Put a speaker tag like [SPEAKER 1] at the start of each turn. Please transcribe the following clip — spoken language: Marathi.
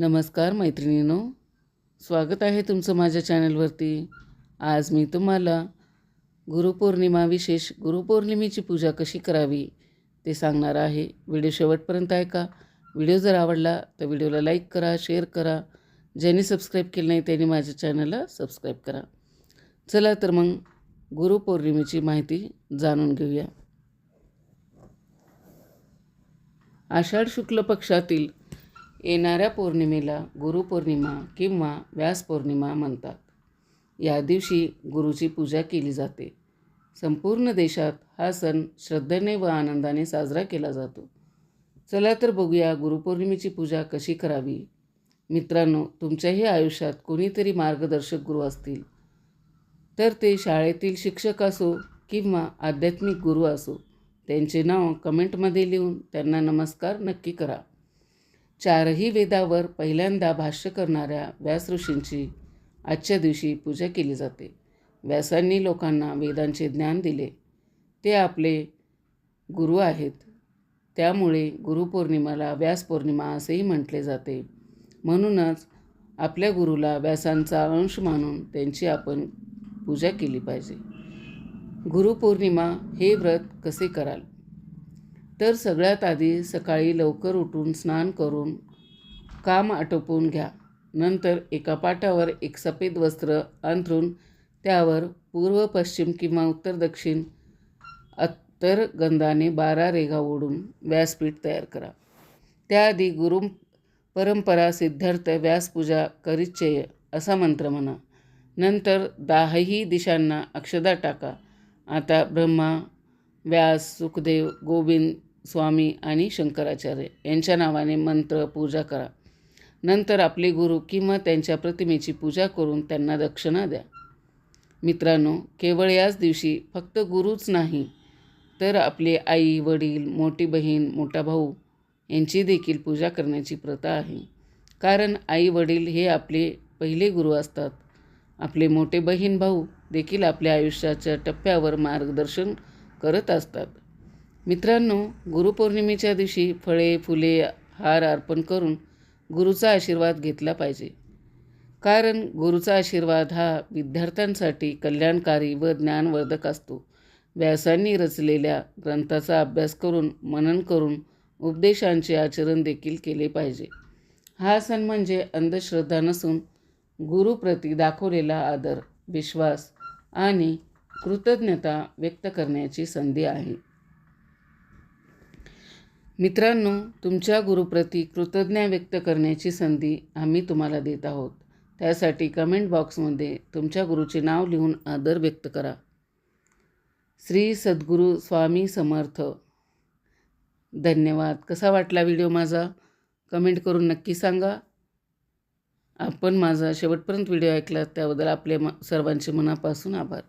[SPEAKER 1] नमस्कार मैत्रिणीनो. स्वागत आहे तुमचं माझ्या चॅनलवरती. आज मी तुम्हाला गुरुपौर्णिमा विशेष गुरुपौर्णिमेची पूजा कशी करावी ते सांगणार आहे. व्हिडिओ शेवटपर्यंत ऐका. व्हिडिओ जर आवडला तर व्हिडिओला लाईक करा शेअर करा. ज्यांनी सबस्क्राईब केलं नाही त्यांनी माझ्या चॅनलला सबस्क्राईब करा. चला तर मग गुरुपौर्णिमेची माहिती जाणून घेऊया. आषाढ शुक्ल पक्षातील येणाऱ्या पौर्णिमेला गुरुपौर्णिमा किंवा व्यास पौर्णिमा म्हणतात. या दिवशी गुरुची पूजा केली जाते. संपूर्ण देशात हा सण श्रद्धेने व आनंदाने साजरा केला जातो. चला तर बघूया गुरुपौर्णिमेची पूजा कशी करावी? मित्रांनो तुमच्याही आयुष्यात कोणीतरी मार्गदर्शक गुरु असतील. तर ते शाळेतील शिक्षक असो किंवा आध्यात्मिक गुरु असो त्यांचे नाव कमेंटमध्ये लिहून त्यांना नमस्कार नक्की करा. चारही वेदावर पहिल्यांदा भाष्य करणाऱ्या व्यास ऋषींची आजच्या दिवशी पूजा केली जाते. व्यासांनी लोकांना वेदांचे ज्ञान दिले. ते आपले गुरु आहेत. त्यामुळे गुरुपौर्णिमाला व्यासपौर्णिमा असेही म्हटले जाते. म्हणूनच आपल्या गुरुला व्यासांचा अंश मानून त्यांची आपण पूजा केली पाहिजे. गुरुपौर्णिमा हे व्रत कसे कराल? तर सगळ्यात आधी सकाळी लवकर उठून स्नान करून काम आटोपून घ्या. नंतर एका पाटावर एक सफेद वस्त्र अंथरून त्यावर पूर्व पश्चिम किंवा उत्तर दक्षिण अत्तर गंधाने बारा रेघा ओढून व्यासपीठ तयार करा. त्याआधी गुरु परंपरा सिद्धार्थ व्यासपूजा करिच्छेय असा मंत्र म्हणा. नंतर दाहही दिशांना अक्षदा टाका. आता ब्रह्मा व्यास सुखदेव गोविंद स्वामी आणि शंकराचार्य यांच्या नावाने मंत्र पूजा करा. नंतर आपले गुरु किंवा त्यांच्या प्रतिमेची पूजा करून त्यांना दक्षिणा द्या. मित्रांनो केवळ याच दिवशी फक्त गुरुच नाही तर आपले आई वडील मोठी बहीण मोठा भाऊ यांची देखील पूजा करण्याची प्रथा आहे. कारण आई वडील हे आपले पहिले गुरु असतात. आपले मोठे बहीण भाऊ देखील आपल्या आयुष्याच्या टप्प्यावर मार्गदर्शन करत असतात. मित्रांनो गुरुपौर्णिमेच्या दिवशी फळे फुले हार अर्पण करून गुरुचा आशीर्वाद घेतला पाहिजे. कारण गुरुचा आशीर्वाद हा विद्यार्थ्यांसाठी कल्याणकारी व ज्ञानवर्धक असतो. व्यासांनी रचलेल्या ग्रंथाचा अभ्यास करून मनन करून उपदेशांचे आचरण देखील केले पाहिजे. हा सण म्हणजे अंधश्रद्धा नसून गुरुप्रती दाखवलेला आदर विश्वास आणि कृतज्ञता व्यक्त करण्याची संधी आहे. मित्रांनो तुमच्या गुरुप्रती कृतज्ञता व्यक्त करण्याची संधी आम्ही तुम्हाला देत आहोत. त्यासाठी कमेंट बॉक्समध्ये तुमच्या गुरुचे नाव लिहून आदर व्यक्त करा. श्री सद्गुरू स्वामी समर्थ. धन्यवाद. कसा वाटला व्हिडिओ माझा? कमेंट करून नक्की सांगा. आपण माझा शेवटपर्यंत व्हिडिओ ऐकला त्याबद्दल आपले म सर्वांचे मनापासून आभार.